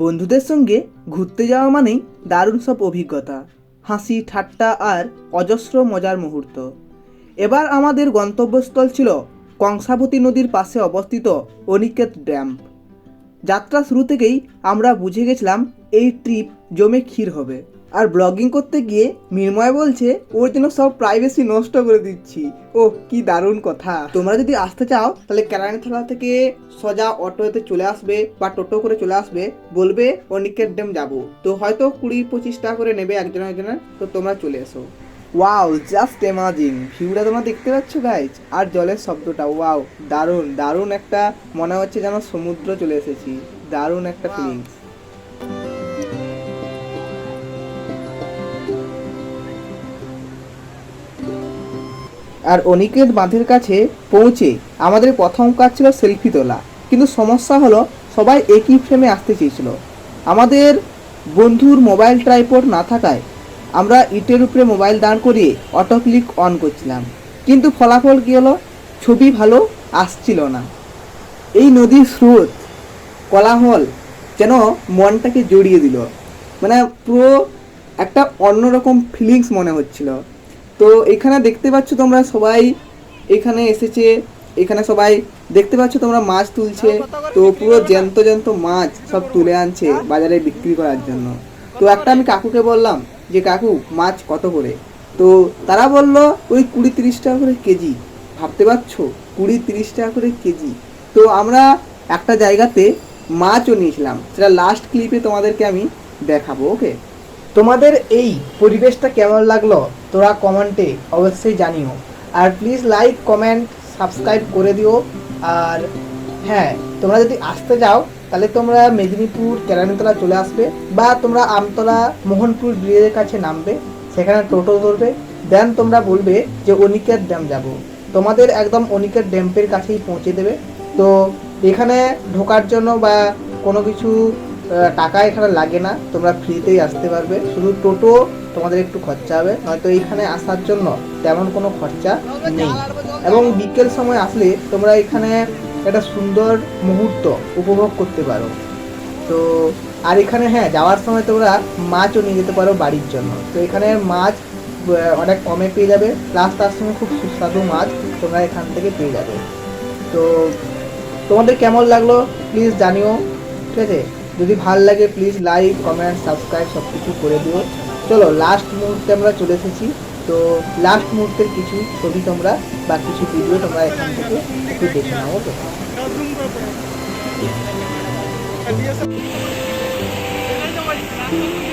বন্ধুদের সঙ্গে ঘুরতে যাওয়া মানেই দারুণ সব অভিজ্ঞতা, হাসি, ঠাট্টা আর অজস্র মজার মুহূর্ত। এবার আমাদের গন্তব্যস্থল ছিল কংসাবতী নদীর পাশে অবস্থিত অনিকেত ড্যাম। যাত্রা শুরু থেকেই আমরা বুঝে গেছিলাম এই ট্রিপ জমে ক্ষীর হবে। আর ব্লগিং করতে গিয়ে মির্ময় বলছে ওর জন্য সব প্রাইভেসি নষ্ট করে দিচ্ছি। ও কি দারুণ কথা। তোমরা যদি আসতে চাও তাহলে কেরানীতলা থেকে সোজা অটোতে চলে আসবে বা টোটো করে চলে আসবে বলবে অনিকেট ড্যাম যাব। তো হয়তো কুড়ি পঁচিশ টাকা করে নেবে একজন একজনের। তো তোমরা চলে এসো। ওয়াও জাস্ট এমাজিং ভিউটা তোমরা দেখতে পাচ্ছ গাইজ আর জলের শব্দটা ওয়াও দারুণ দারুণ একটা মনে হচ্ছে যেন সমুদ্র চলে এসেছি। দারুণ একটা ফিলিংস আর অনিকেত বাঁধের কাছে পৌঁছে আমাদের প্রথম কাজ ছিল সেলফি তোলা। কিন্তু সমস্যা হলো, সবাই একই ফ্রেমে আসতে চেয়েছিল। আমাদের বন্ধুর মোবাইল ট্রাইপড না থাকায় আমরা ইটের উপরে মোবাইল দাঁড় করিয়ে অটো ক্লিক অন করছিলাম। কিন্তু ফলাফল কী হলো? ছবি ভালো আসছিল না। এই নদীর স্রোত, কোলাহল যেন মনটাকে জড়িয়ে দিল। মানে পুরো একটা অন্যরকম ফিলিংস মনে হচ্ছিল। তো এখানে দেখতে পাচ্ছ তোমরা সবাই এখানে এসেছে, এখানে সবাই দেখতে পাচ্ছ তোমরা মাছ তুলছে। তো পুরো জ্যান্ত জ্যান্ত মাছ সব তুলে আনছে বাজারে বিক্রি করার জন্য। তো একটা আমি কাকুকে বললাম যে, কাকু, মাছ কত করে? তো তারা বলল, ওই কুড়ি তিরিশ টাকা করে কেজি। ভাবতে পারছ? কুড়ি তিরিশ টাকা করে কেজি। তো আমরা একটা জায়গাতে মাছও নিয়েছিলাম। সেটা লাস্ট ক্লিপে তোমাদেরকে আমি দেখাবো ওকে তোমাদের এই পরিবেশটা কেমন লাগল তোরা কমেন্টে অবশ্যই জানিও। আর প্লিজ লাইক কমেন্ট সাবস্ক্রাইব করে দিও। আর হ্যাঁ তোমরা যদি আসতে যাও তাহলে তোমরা মেদিনীপুর, কেরানীতলা চলে আসবে বা তোমরা আমতলা, মোহনপুর ব্রিজের কাছে নামবে, সেখানে টোটো ধরবে। দেন তোমরা বলবে যে অনিকেত ড্যাম যাব। তোমাদের একদম অনিকেত ড্যাম্পের কাছেই পৌঁছে দেবে। তো এখানে ঢোকার জন্য বা কোনো কিছু টাকা এখানে লাগে না, তোমরা ফ্রিতেই আসতে পারবে। শুধু টোটো তোমাদের একটু খরচা হবে, নয়তো এইখানে আসার জন্য তেমন কোনো খরচা নেই। এবং বিকেল সময় আসলে তোমরা এখানে একটা সুন্দর মুহূর্ত উপভোগ করতে পারো। তো, আর এখানে হ্যাঁ যাওয়ার সময় তোমরা মাছও নিয়ে যেতে পারো বাড়ির জন্য। তো এখানে মাছ অনেক কমে পেয়ে যাবে প্লাস তার সঙ্গে খুব সুস্বাদু মাছ তোমরা এখান থেকে পেয়ে যাবে। তো, তোমাদের কেমন লাগল প্লিজ জানিও, ঠিক আছে? যদি ভালো লাগে প্লিজ লাইক কমেন্ট সাবস্ক্রাইব সব কিছু করে দিও। চলো লাস্ট মুহূর্তে আমরা চলে এসেছি। তো লাস্ট মুহূর্তের কিছু ছবি তোমরা বা কিছু ভিডিও তোমরা এখান থেকে একটু দেখে নাও তো Thank Gracias.